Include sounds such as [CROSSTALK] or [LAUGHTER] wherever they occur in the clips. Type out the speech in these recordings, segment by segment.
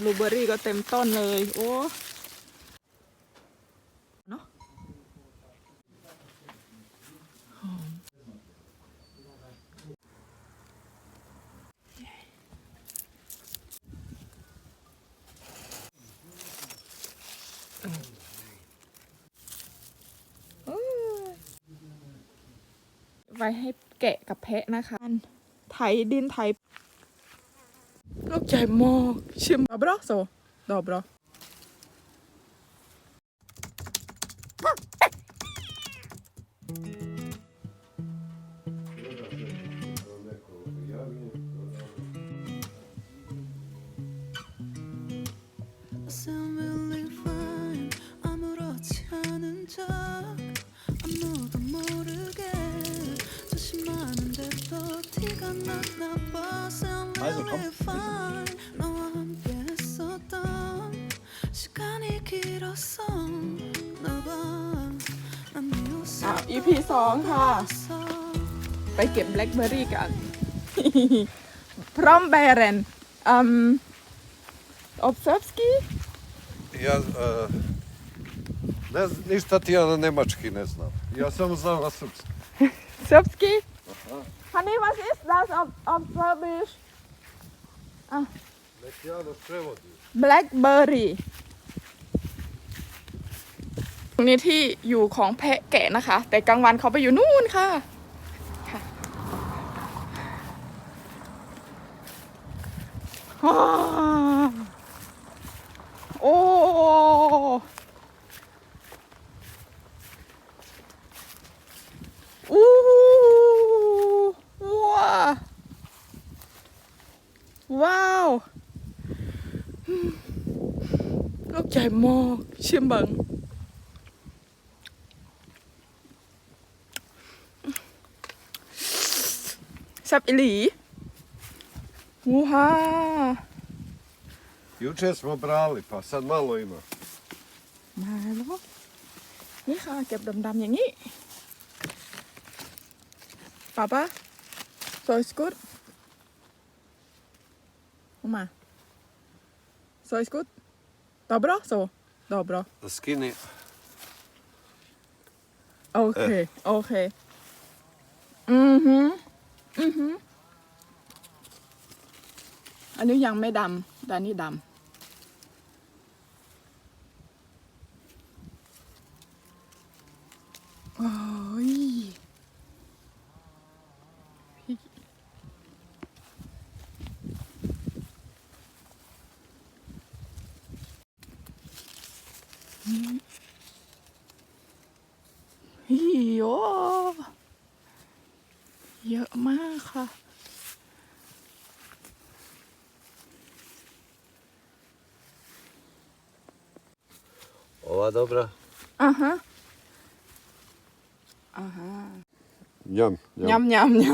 บลูเบอร์รี่ก็เต็มต้นเลย โอ้เนาะไว้ให้แกะกับแพะนะคะไถดินไถ ลูกใหญ่มาก อ้าว EP สองค่ะ 봤어 ไปเก็บแบล็คเบอร์รี่กัน [LAUGHS] พร้อมแบรนอืมอบเซฟสกี้ Ja, e, ne, z- ništa ti ja na nemački ne znam. Ja samo znam na srpski. เซฟสกี้ฮันนี่ what is that of of Serbish Nek ja nas prevodi. blackberry ต รงนี้ที่อยู่ของแพะแกะนะคะ แต่กลางวันเขาไปอยู่นู่นค่ะโอ้อู้ว้าว้าว ลูกใหญ่มากเชิมบัง แซ่บอีหลีวูฮ่า Jučer smo brali, pa sad malo ima. มาแล้วนี่ค่ะเก็บดำๆอย่างนี้ป่าปะ so it's good มา so it's good dobro so dobro Skini. โอเค โอเค อือหื อือหืออันนี้ยังไม่ดำแต่อันนี้ดำโอ้ยพี่ฮิโย เยอะมากค่ะ Ova dobra. อ่าฮะอ่าฮะ Njam, njam. ยำยำย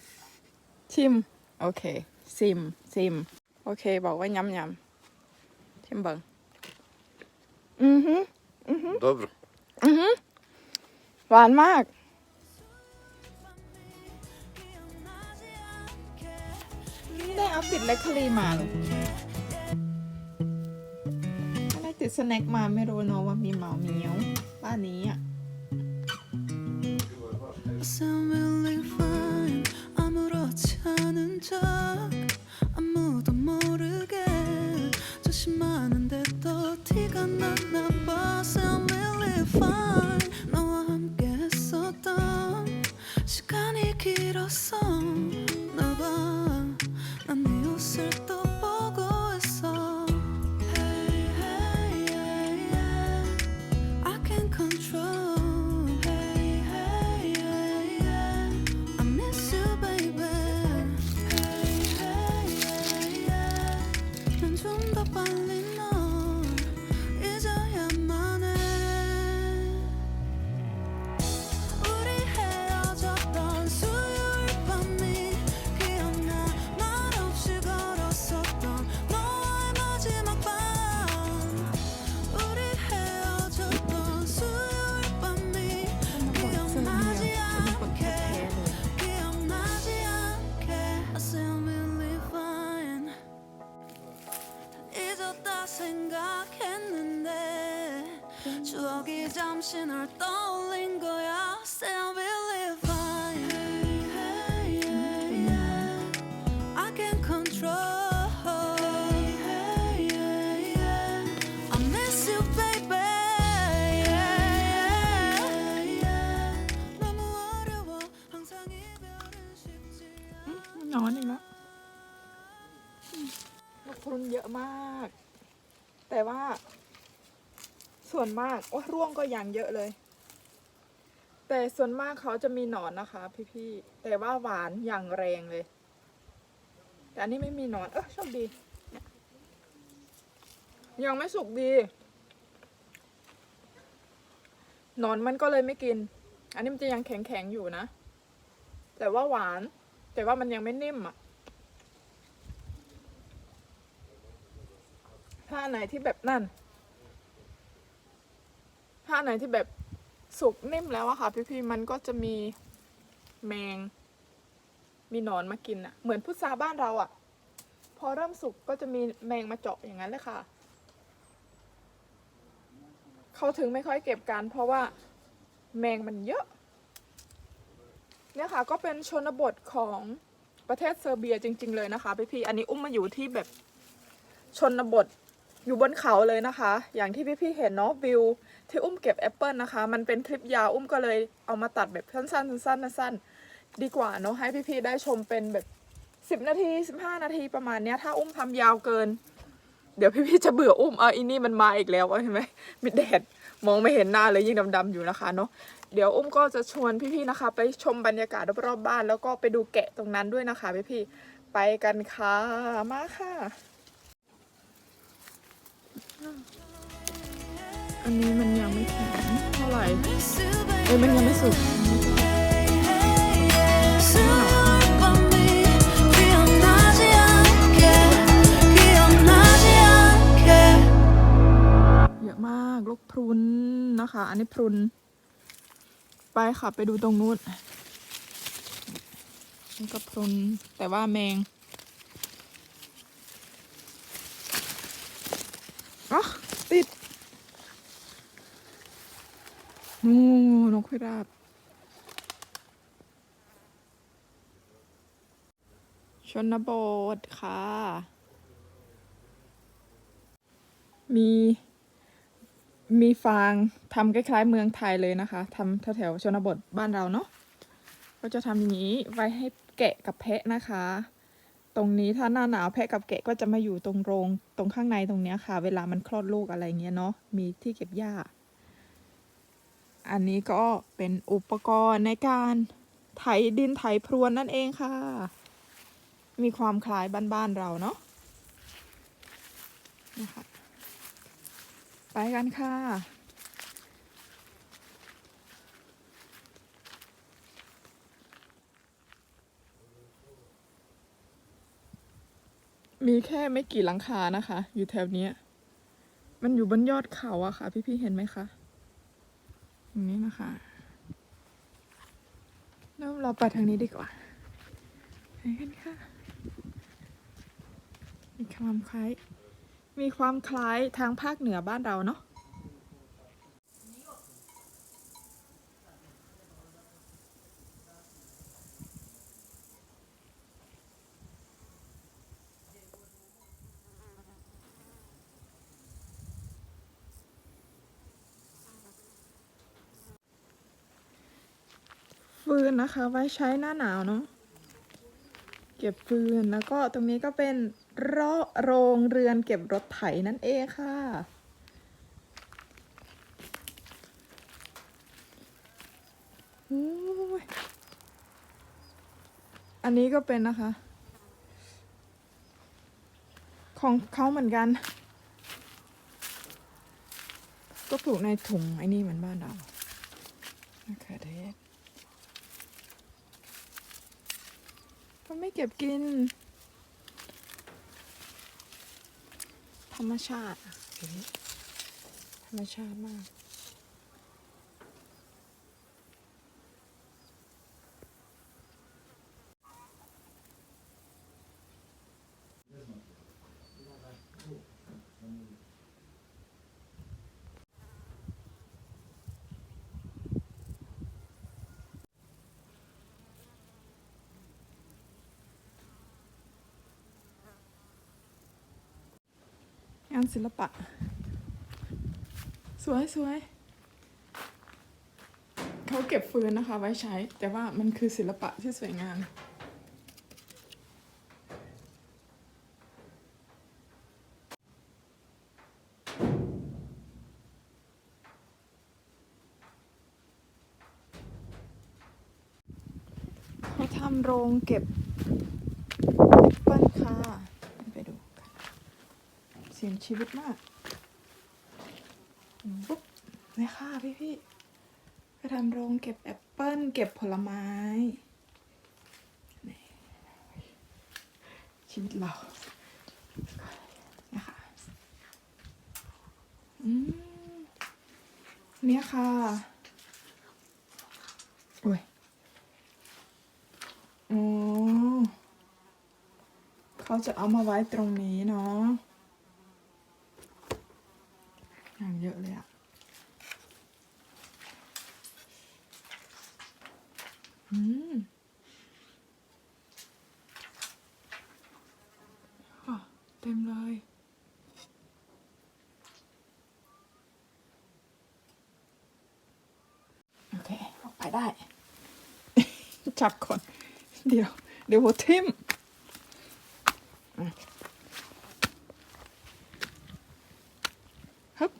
ำชิม โอเค ซิม ซิม โอเค บอกว่ายำยำชิมเบิงอือฮึ Dobro. หวานมาก อาติดเลคคอรี่มาลูกไม่ได้ติดสแน็คมาไม่รู้เนอะว่ามีเหมาเหมียวบ้านนี้อ่ะ sound really fine 아무렇지 않은 척 아무도 모르게 조심하는데 또 티가 났나 봐 sound really fine 추억이 잠시 널 떠올린 거야 Say I believe I I can control I miss you baby 너무 어려워 항상 이별은 쉽지 않아 นอนอีกแล้วนกพรุนเยอะมาก แต่ว่า ส่วนมากว่าร่วงก็อย่างเยอะเลย แต่ส่วนมากเขาจะมีหนอนนะคะ พี่ๆแต่ว่าหวานอย่างแรงเลย แต่อันนี้ไม่มีหนอน เออโชคดี ยังไม่สุกดีหนอนมันก็เลยไม่กิน อันนี้มันจะยังแข็งๆอยู่นะ แต่ว่าหวาน แต่ว่ามันยังไม่นิ่มอะ ถ้าไหนที่แบบนั่น ถ้าไหนที่แบบสุกนิ่มแล้วอะค่ะ พี่ๆมันก็จะมีแมง มีหนอนมากินอะเหมือนพุทราบ้านเราอะพอเริ่มสุกก็จะมีแมงมาเจาะอย่างนั้นเลยค่ะ เขาถึงไม่ค่อยเก็บกันเพราะว่าแมงมันเยอะ เนี่ยค่ะก็เป็นชนบทของประเทศเซอร์เบียจริง ๆ เลยนะคะพี่พี่ๆอันนี้อุ้มมาอยู่ที่แบบชนบท อยู่บนเขาเลยนะคะ อย่างที่พี่พี่ๆเห็นเนาะวิวที่อุ้มเก็บแอปเปิลนะคะ มันเป็นคลิปยาวอุ้มก็เลยเอามาตัดแบบสั้นๆสั้นๆสั้นๆดีกว่าเนาะให้พี่พี่ๆได้ชมเป็นแบบสิบนาทีสิบห้านาทีประมาณเนี้ยถ้าอุ้มทำยาวเกิน เดี๋ยวพี่พี่ๆจะเบื่ออุ้มเอออีนี่มันมาอีกแล้วเห็นไหมมีแดดมองไม่เห็นหน้าเลยยิ่งดำๆอยู่นะคะเนาะเดี๋ยวอุ้มก็จะชวนพี่ๆนะคะ ไปชมบรรยากาศรอบๆบ้าน แล้วก็ไปดูแกะตรงนั้นด้วยนะคะพี่ๆไปกันค่ะมาค่ะ อันนี้มันยังไม่แข็งเท่าไหร่เอ้ยมันยังไม่สุกเยอะมากลูกพรุนนะคะ อันนี้พรุน ไปค่ะไปดูตรงนู้นนี่ก็พรุนแต่ว่าแมง นู่นนกพิราบชนบทค่ะ มี มีฟางทำคล้ายๆเมืองไทยเลยนะคะทำแถวๆชนบทบ้านเราเนาะก็จะทำอย่างนี้ไว้ให้แกะกับแพะนะคะ ตรงนี้ถ้าหน้าหนาวแพะกับแกะก็จะมาอยู่ตรงโรง ตรงข้างในตรงเนี้ยค่ะ เวลามันคลอดลูกอะไรเงี้ยเนาะมีที่เก็บหญ้า อันนี้ก็เป็นอุปกรณ์ในการไถดินไถพรวนนั่นเองค่ะ มีความคล้ายบ้านๆเราเนาะนะคะไปกันค่ะมีแค่ไม่กี่หลังคานะคะ อยู่แถวนี้ มันอยู่บนยอดเขาอะค่ะ พี่ๆ เห็นไหมคะ อย่างนี้นะคะเริ่มเราไปทางนี้ดีกว่าไปกันค่ะ มีความคล้าย มีความคล้ายทางภาคเหนือบ้านเราเนาะ ฟืนนะคะ ไว้ใช้หน้าหนาวเนาะเก็บฟืนแล้วก็ตรงนี้ก็เป็นโรโรงเรือนเก็บรถไถนั่นเองค่ะอ้ยอันนี้ก็เป็นนะคะ ของเขาเหมือนกัน ก็ปลูกในถุงไอ้นี่เหมือนบ้านเรามะเขือเทศ ขาไม่เก็บกิน ธรรมชาติ ธรรมชาติมากานศิลปะ สวยสวยเขาเก็บฟืนนะคะ ไว้ใช้ แต่ว่ามันคือศิลปะที่สวยงามเขาทำโรงเก็บแอปเปิ้ลค่ะ ไปดูกันเสียงชีวิตมากปุ๊บนี่ค่ะพี่พี่ๆก็ทำโรงเก็บแอปเปิ้ลเก็บผลไม้ ชีวิตเรานะคะอืมเนี่ยค่ะโอ้ยอ๋อเขาจะเอามาไว้ตรงนี้เนาะ อะเลยอะอืมเต็มเลย โอเค ออกไปได้ จับก่อน เดี๋ยว เดี๋ยวหัวทิ่มอะ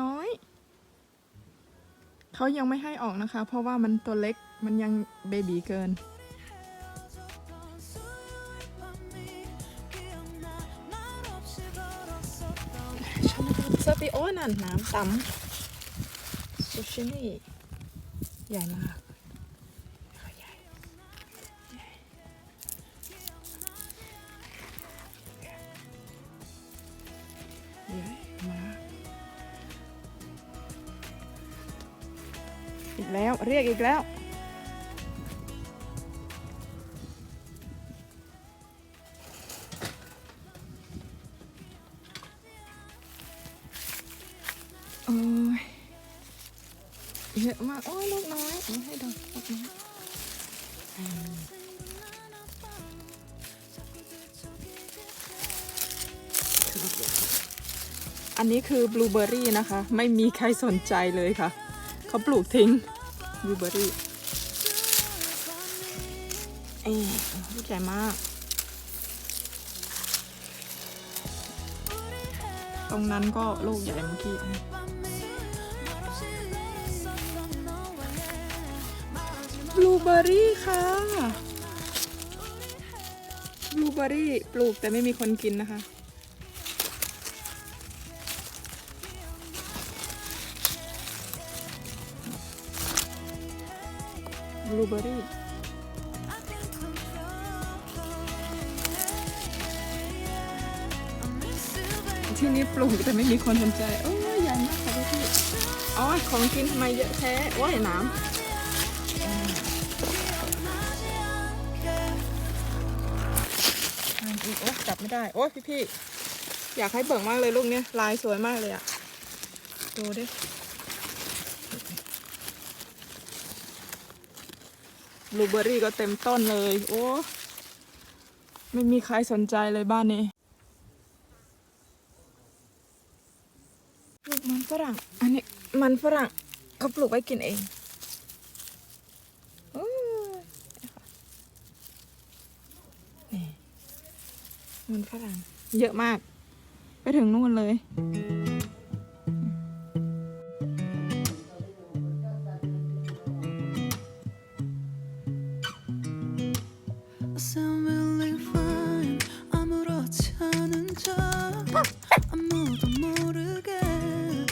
น้อย เขายังไม่ให้ออกนะคะ เพราะว่ามันตัวเล็กมันยังเบบีเกินชนเซอร์ปิโอนั่นน้ำตำซูชินี่ใหญ่มาก เรียกอีกแล้ว โอ้ยเยอะมาก โอ้ยลูกน้อยเอาให้ดูลูกน้อยอันนี้คือบลูเบอร์รี่นะคะ ไม่มีใครสนใจเลยค่ะ เขาปลูกทิ้ง บลูเบอรี่เอ๊ลูกใหญ่มาก ตรงนั้นก็ลูกใหญ่เมื่อกี้บลูเบอรี่ค่ะบลูเบอรี่ปลูกแต่ไม่มีคนกินนะคะ บลูเบอร์รี่ที่นี่ปลูกแต่ไม่มีคนสนใจ โอ้ยใหญ่มากค่ะพี่อ๋อของกินทำไมเยอะแท้โอ้ยน้ำอีกโอ้จับไม่ได้ โอ้ยพี่พี่ๆอยากให้เบิกมากเลยลูกเนี้ยลายสวยมากเลยอะดูดิ บลูเบอรี่ก็เต็มต้นเลย โอ้ ไม่มีใครสนใจเลยบ้านนี้ปลูกมันฝรั่ง อันนี้มันฝรั่งเขาปลูกไว้กินเองโอ้ยนี่มันฝรั่ง เยอะมาก ไปถึงนู่นเลย